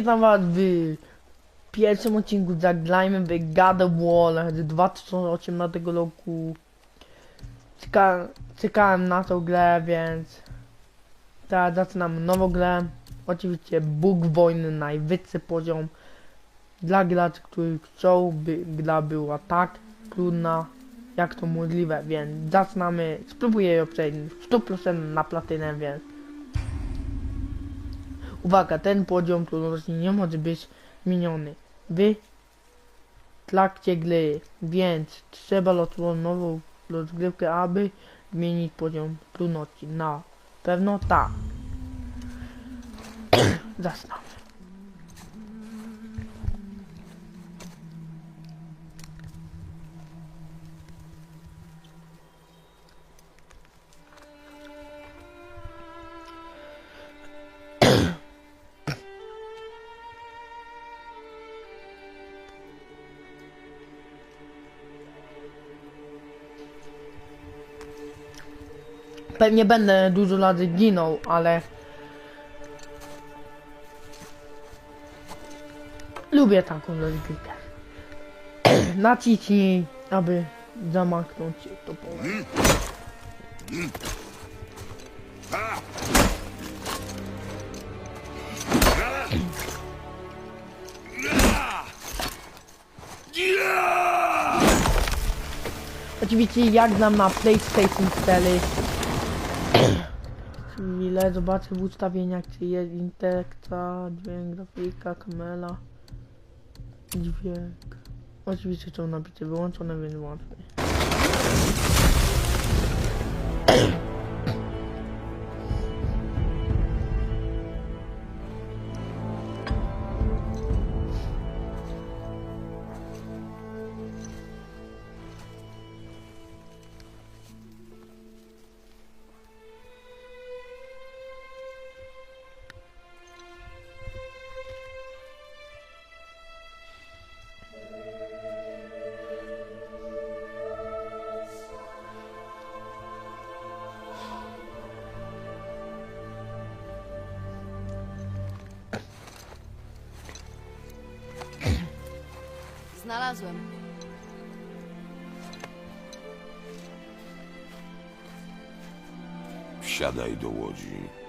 witam was w pierwszym odcinku Zagrajmy w God of War z 2018 roku. Czeka, czekałem na tą grę, więc teraz zaczynamy nową grę. Oczywiście Bóg Wojny, najwyższy poziom. Dla graczy, którzy chcą, by gra była tak trudna, jak to możliwe, więc zaczynamy. Spróbuję ją przejść w 100% na platynę, więc Uwaga, ten poziom trudności nie może być zmieniony w trakcie gry, więc trzeba rozpocząć nową rozgrywkę, aby zmienić poziom trudności. Na pewno tak. Zaczynamy. Pewnie będę dużo razy ginął, ale lubię taką rozgrywkę. Naciśnij, aby zamknąć to pole. Oczywiście jak znam na PlayStation 4 Chwilę, zobaczę w ustawieniach czy jest interakcja, dźwięk, grafika, kamera Dźwięk. Oczywiście są napisy wyłączone, więc łatwiej Znalazłem. Wsiadaj do łodzi.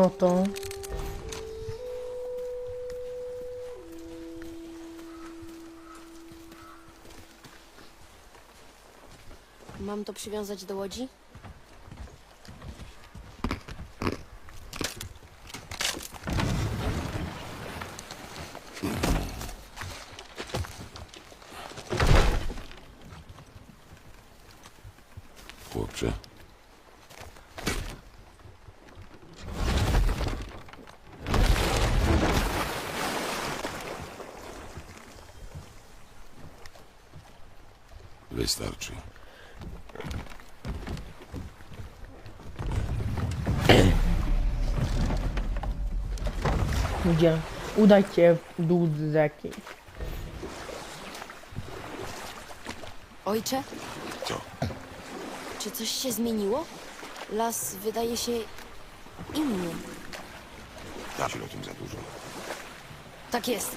No Mam to przywiązać do łodzi? Chłopcze, wystarczy. gdzie udaj się w dół z rzeki Ojcze, Co? czy coś się zmieniło? Las wydaje się inny. Dać o tym za dużo. Tak jest.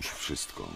już wszystko.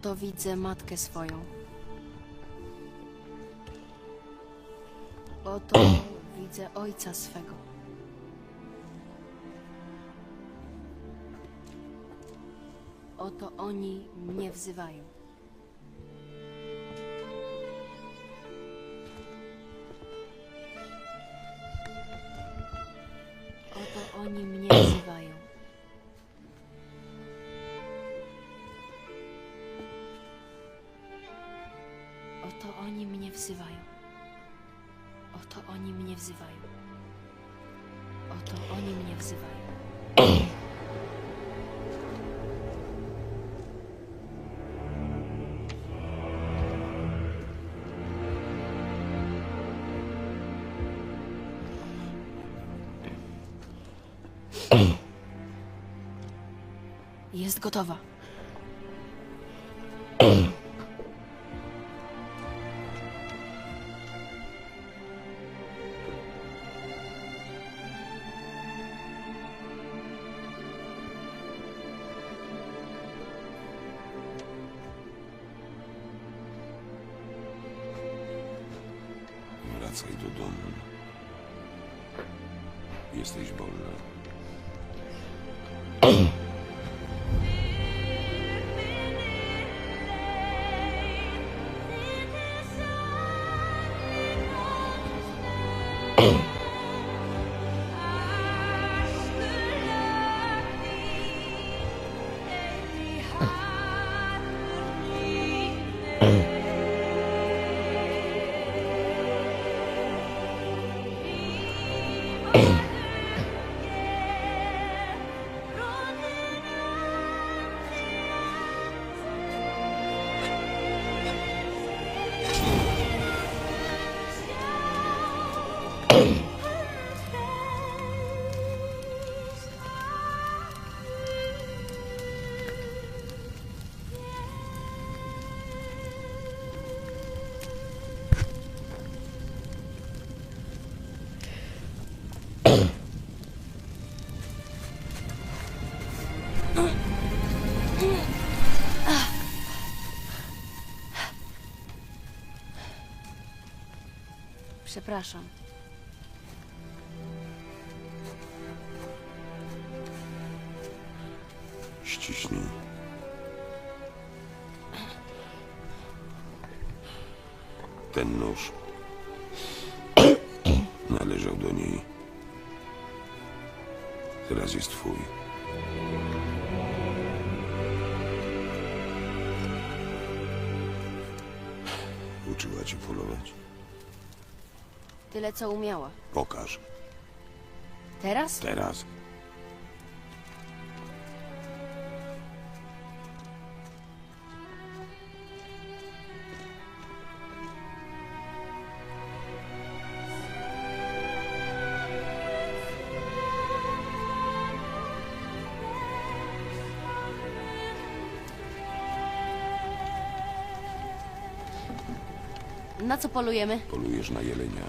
Oto widzę matkę swoją. Oto widzę ojca swego. Oto oni mnie wzywają. Oto oni mnie wzywają. Jest gotowa. Przepraszam. Ściśnij. Ten nóż należał do niej. Teraz jest twój. Uczyła cię polować? Tyle, co umiała. Pokaż. Teraz? Teraz. Na co polujemy? Polujesz na jelenia.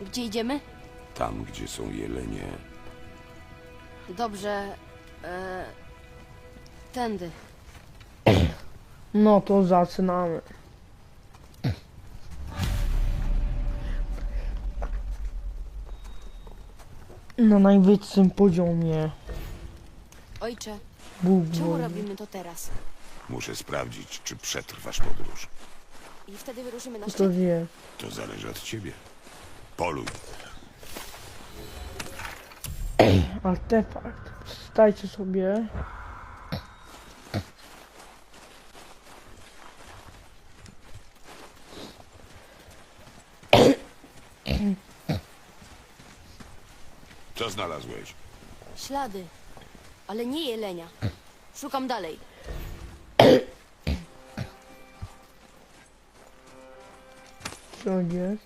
Gdzie idziemy? Tam, gdzie są jelenie. Dobrze. E... Tędy. No to zaczynamy. Na najwyższym poziomie. Ojcze, Bóg czemu robimy to teraz? Muszę sprawdzić, czy przetrwasz podróż. I wtedy wyruszymy na szczyt. To wie. To zależy od ciebie. Poluj. Artefakt. Stajcie sobie. Co znalazłeś? Ślady. Ale nie jelenia. Szukam dalej. Co jest?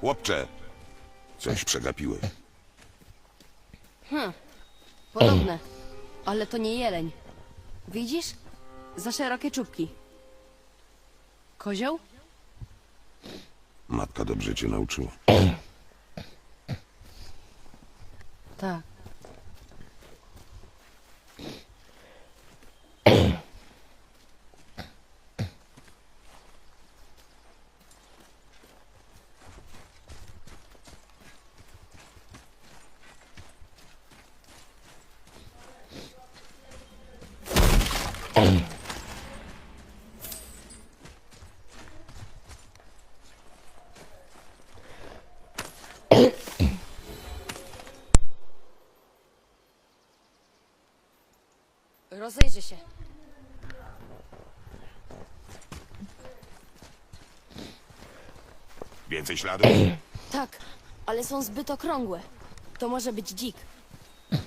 Chłopcze! Coś przegapiłeś. Podobne. Ale to nie jeleń. Widzisz? Za szerokie czubki. Kozioł? Matka dobrze cię nauczyła. Tak. Rozejrzę się. Więcej śladów? Tak, ale są zbyt okrągłe. To może być dzik.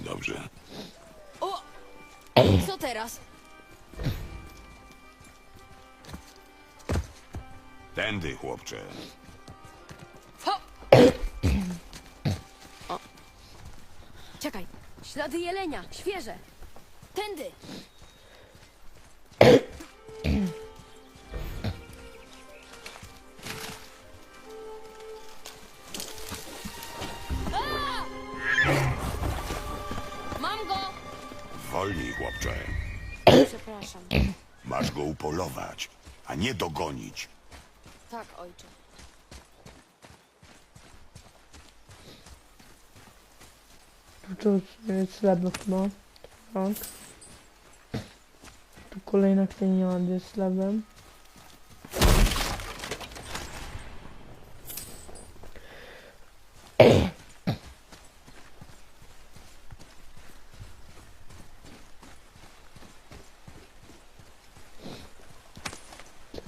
Dobrze. O! Co teraz? Tędy, chłopcze. Ho! O. Czekaj. Ślady jelenia, świeże. Tędy. Mam go! Wolniej, chłopcze. Przepraszam. Masz go upolować, a nie dogonić. Tak, ojcze. Tu to jest srebro chyba. Tak. Tu kolejna księga jest srebrem.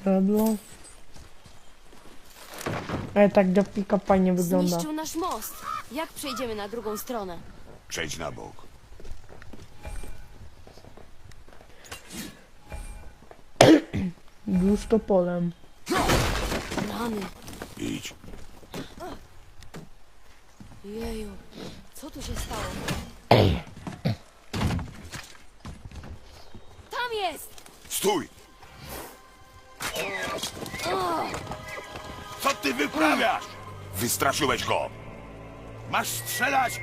Srebro. Ale tak grafika fajnie wygląda. Zniszczył nasz most. Jak przejdziemy na drugą stronę? Przejdź na bok. Już to polem. Rany. Idź. Jeju. Co tu się stało? Tam jest! Stój! Co ty wyprawiasz? Wystraszyłeś go. Masz strzelać?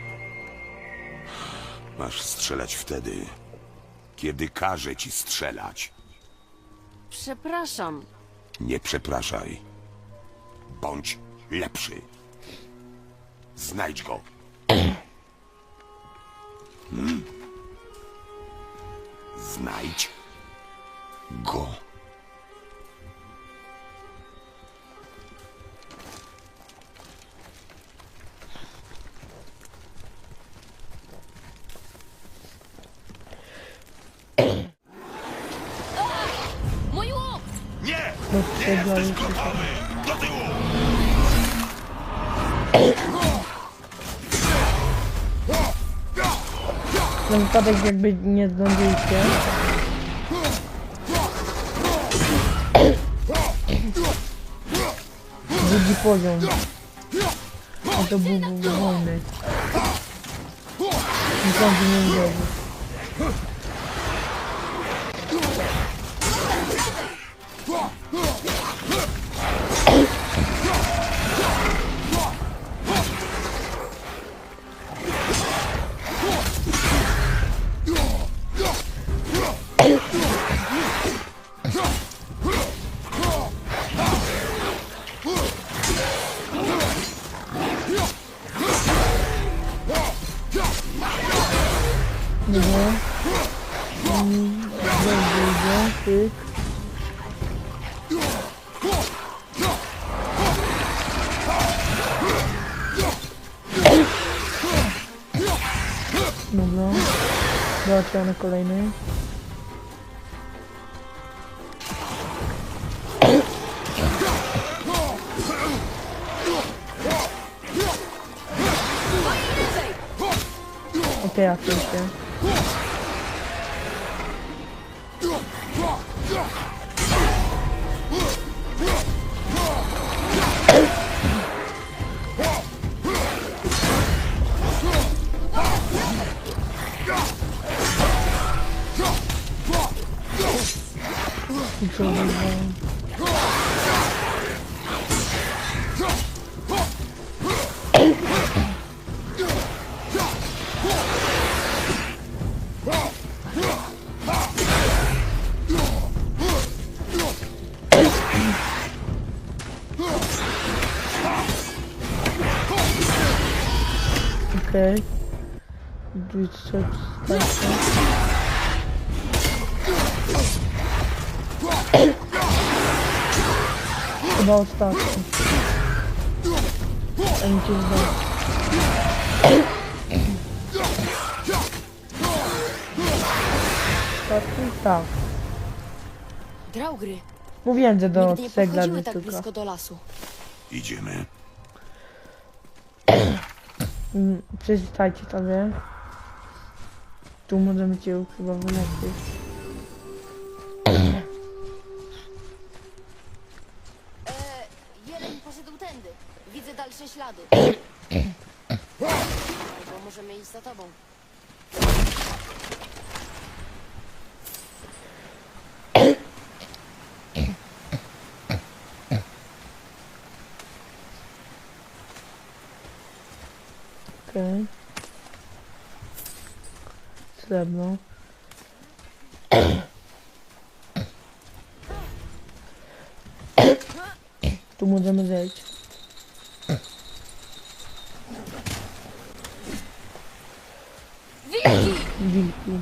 Masz strzelać wtedy, kiedy każe ci strzelać. Przepraszam. Nie przepraszaj. Bądź lepszy. Znajdź go. Hmm? Znajdź go. Na wypadek jakby nie zdążyliście. Drugi poziom. A to był wolny. Nikomu nie uderzył. Dobra. ścianę kolejny. Okej, okay, oczywiście. To się. I co będzie? Okej. Okay. Chyba ostatni. A zdać. Ostatni? Tak. Draugry, Mówiłem, że do nigdy nie cegla podchodziły tak tylko. blisko do lasu. Idziemy. Mm, Przeczytajcie sobie. Tu możemy cię chyba wyleczyć. Dalsze ślady. Albo możemy iść za tobą. Okej. Srebrno. Tu możemy zejść. Wilki.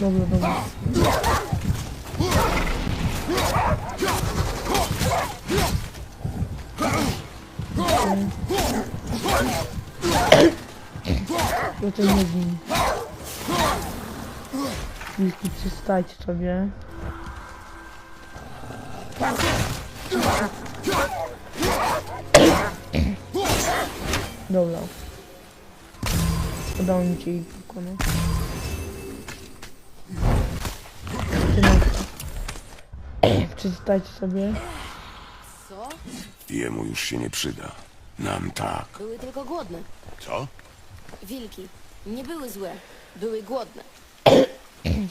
Dobra, dobra. No to nie wiem. Wilki, przystajcie sobie. Dobra. Udało mi się ich pokonać. Przeczytajcie sobie. Co? Jemu już się nie przyda. Nam tak. Były tylko głodne. Co? Wilki. Nie były złe. Były głodne.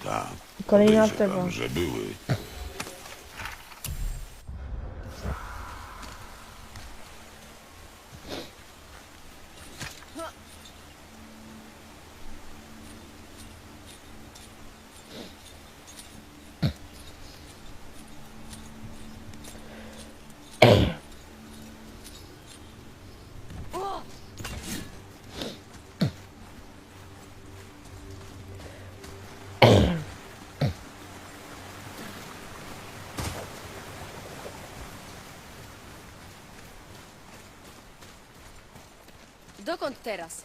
Tak. Kolejna tego. że były. Dokąd teraz?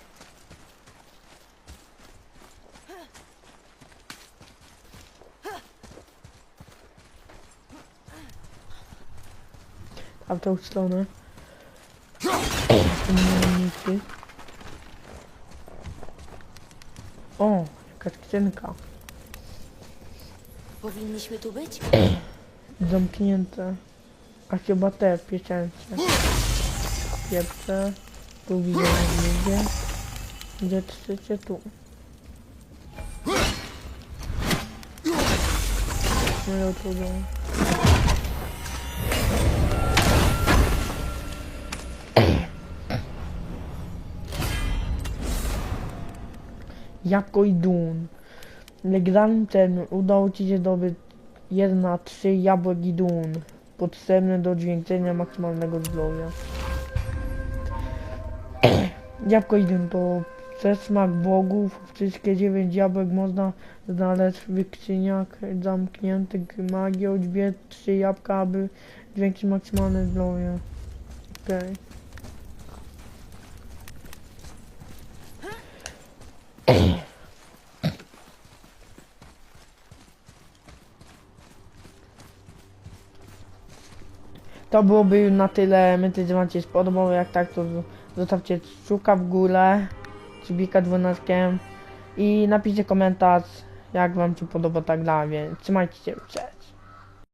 A w tą stronę. O, jakaś skrzynka. Powinniśmy tu być? Zamknięte. A chyba te pieczęcie. Pierwsze. Tu widzę drugie. Gdzie trzecie tu. Tu dół. Jabłko i dun. Legalny termin. Udało ci się zdobyć 1 na 3 jabłek i dun. Potrzebne do dźwięczenia maksymalnego zdrowia. Jabłko idę, bo przesmak bogów, wszystkie dziewięć jabłek można znaleźć w skrzyniach zamkniętych magią, dwie, trzy jabłka, aby zwiększyć maksymalne zdrowie. Okej. Okay. To byłoby na tyle. My też wam się. Jak tak, to zostawcie kciuka w górę, subika dwunastkiem i napiszcie komentarz, jak wam się podoba tak dalej. Trzymajcie się, cześć.